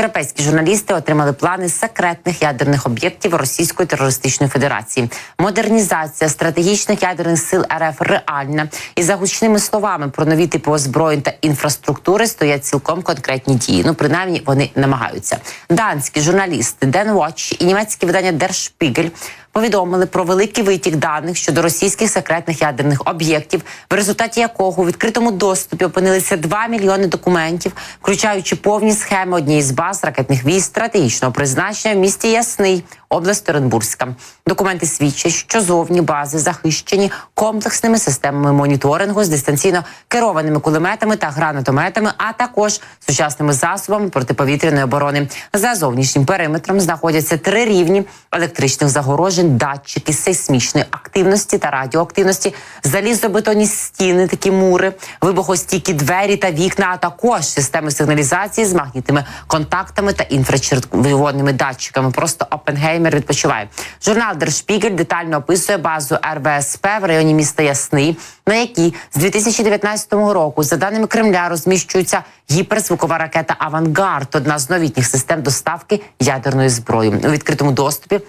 Європейські журналісти отримали плани секретних ядерних об'єктів Російської терористичної федерації. Модернізація стратегічних ядерних сил РФ реальна і за гучними словами про нові типи озброєнь та інфраструктури стоять цілком конкретні дії. Ну принаймні вони намагаються. Данські журналісти Den Watch і німецьке видання Der Spiegel повідомили про великий витік даних щодо російських секретних ядерних об'єктів, в результаті якого у відкритому доступі опинилися 2 мільйони документів, включаючи повні схеми однієї з баз ракетних військ стратегічного призначення в місті Ясний, область Оренбурзька. Документи свідчать, що зовні бази захищені комплексними системами моніторингу з дистанційно керованими кулеметами та гранатометами, а також сучасними засобами протиповітряної оборони. За зовнішнім периметром знаходяться три рівні електричних загорожень, датчики сейсмічної активності та радіоактивності, залізобетонні стіни, такі мури, вибухостійкі двері та вікна, а також системи сигналізації з магнітними контактами та інфрачервонними датчиками. Просто Опенгеймер відпочиває. Журнал Spiegel детально описує базу РБСП в районі міста Ясний, на якій з 2019 року, за даними Кремля, розміщується гіперзвукова ракета Авангард, одна з новітніх систем доставки ядерної зброї у відкритому доступі.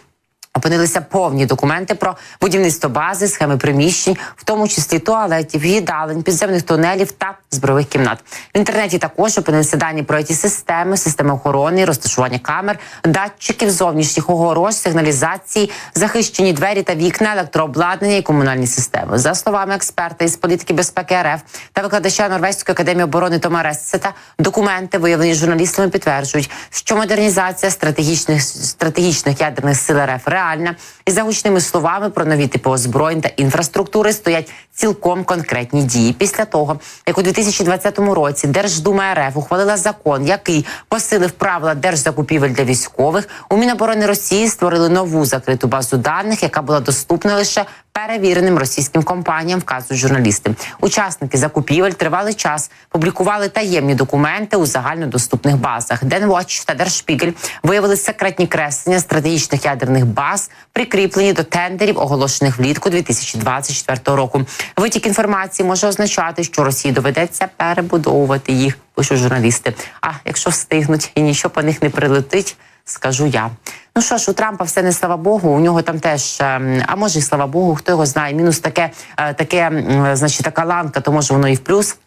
Опинилися повні документи про будівництво бази, схеми приміщень, в тому числі туалетів, їдалень, підземних тунелів та збройових кімнат. В інтернеті також опинилися дані про ті системи, системи охорони, розташування камер, датчиків зовнішніх огорож, сигналізації, захищені двері та вікна, електрообладнання і комунальні системи. За словами експерта із політики безпеки РФ та викладача Норвезької академії оборони Тома Рессета, документи, виявлені журналістами, підтверджують, що модернізація стратегічних стратегічних ядерних сил РФ реальна і за гучними словами про нові типи озброєнь та інфраструктури стоять цілком конкретні дії. Після того, як у 2020 році Держдума РФ ухвалила закон, який посилив правила держзакупівель для військових, у Міноборони Росії створили нову закриту базу даних, яка була доступна лише перевіреним російським компаніям, вказують журналісти. Учасники закупівель тривалий час публікували таємні документи у загальнодоступних базах. Денвоч та Держшпігель виявили секретні креслення стратегічних ядерних баз, прикріплені до тендерів, оголошених влітку 2024 року. Витік інформації може означати, що Росії доведеться перебудовувати їх. Пишуть журналісти. А якщо встигнуть і нічого по них не прилетить, скажу я. Ну що ж, у Трампа все не слава Богу. У нього там теж, ем, а може, і слава Богу, хто його знає. Мінус таке, е, таке, значить, така ланка, то може воно і в плюс.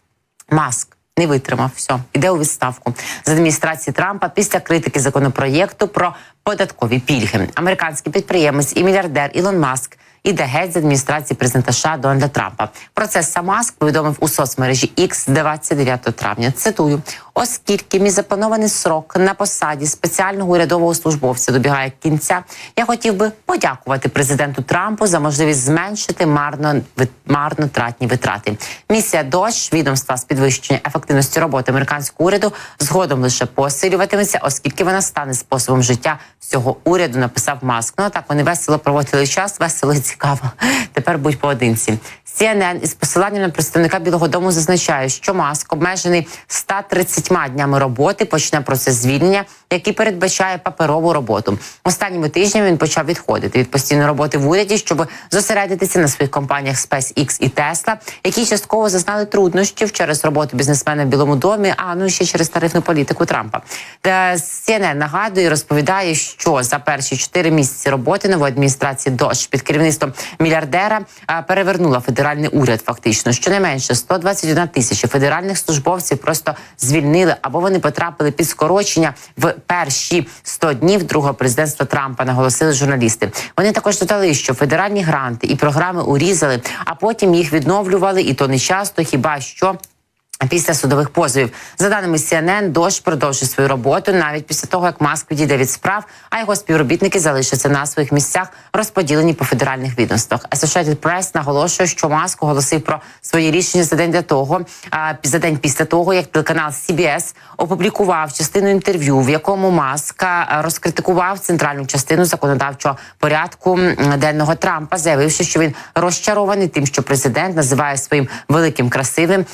Маск не витримав. Все, іде у відставку з адміністрації Трампа після критики законопроєкту про податкові пільги. Американський підприємець і мільярдер Ілон Маск. Іде геть з адміністрації президента Дональда Трампа. Про це сам Маск повідомив у соцмережі X 29 травня. Цитую: оскільки мій запланований срок на посаді спеціального урядового службовця добігає кінця, я хотів би подякувати президенту Трампу за можливість зменшити марно марнотратні витрати. Місія дощ відомства з підвищення ефективності роботи американського уряду згодом лише посилюватиметься, оскільки вона стане способом життя всього уряду. Написав Маск. Ну а так вони весело проводили час, весело цікаво. Тепер будь поодинці. CNN із посиланням на представника Білого Дому зазначає, що маск обмежений 130 днями роботи почне процес звільнення, який передбачає паперову роботу. Останніми тижнями він почав відходити від постійної роботи в уряді, щоб зосередитися на своїх компаніях SpaceX і Tesla, які частково зазнали труднощів через роботу бізнесмена в Білому домі, а ну ще через тарифну політику Трампа. CNN нагадує, розповідає, що за перші чотири місяці роботи нової адміністрації дощ під керівництвом мільярдера перевернула федеральний уряд. Фактично, щонайменше 121 тисяча федеральних службовців просто звільнили або вони потрапили під скорочення в перші 100 днів другого президентства Трампа. Наголосили журналісти. Вони також додали, що федеральні гранти і програми урізали, а потім їх відновлювали, і то не часто, хіба що. Після судових позовів за даними CNN, дощ продовжує свою роботу навіть після того, як маск відійде від справ, а його співробітники залишаться на своїх місцях, розподілені по федеральних відомствах. Associated Press наголошує, що маск оголосив про свої рішення за день для того, а за день після того, як телеканал CBS опублікував частину інтерв'ю, в якому маска розкритикував центральну частину законодавчого порядку денного Трампа, заявивши, що він розчарований тим, що президент називає своїм великим красивим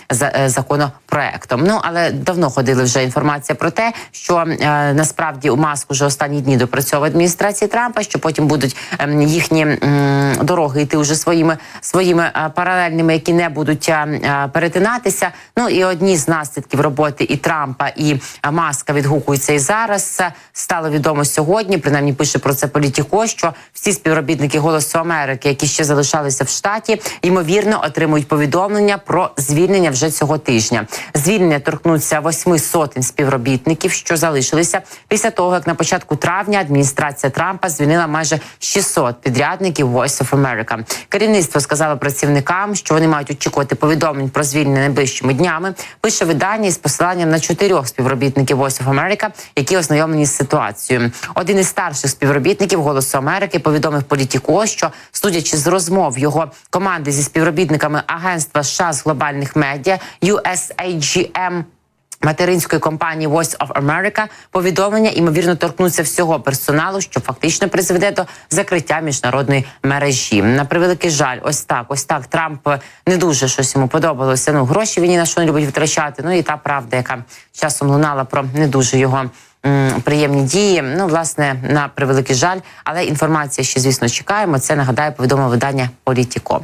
законом законопроектом. Ну але давно ходили вже інформація про те, що е, насправді у маску вже останні дні допрацьовує адміністрації Трампа, що потім будуть ем, їхні м, дороги йти вже своїми своїми е, паралельними, які не будуть е, е, перетинатися. Ну і одні з наслідків роботи і Трампа, і е, маска відгукуються і зараз. Е, Стало відомо сьогодні. Принаймні пише про це політіко, що всі співробітники Голосу Америки, які ще залишалися в штаті, ймовірно отримують повідомлення про звільнення вже цього тижня. Звільнення торкнуться восьми сотень співробітників, що залишилися після того, як на початку травня адміністрація Трампа звільнила майже 600 підрядників Voice of America. Керівництво сказало працівникам, що вони мають очікувати повідомлень про звільнення найближчими днями. Пише видання із посиланням на чотирьох співробітників Voice of America, які ознайомлені з ситуацією. Один із старших співробітників Голосу Америки повідомив політіко, що судячи з розмов його команди зі співробітниками агентства США з глобальних медіа USAGM, Материнської компанії Voice of America повідомлення ймовірно торкнуться всього персоналу, що фактично призведе до закриття міжнародної мережі. На превеликий жаль, ось так, ось так. Трамп не дуже щось йому подобалося. Ну гроші він ні на що не любить витрачати. Ну і та правда, яка часом лунала про не дуже його. Приємні дії, ну власне на превеликий жаль, але інформація ще звісно чекаємо. Це нагадаю повідомило видання Політіко.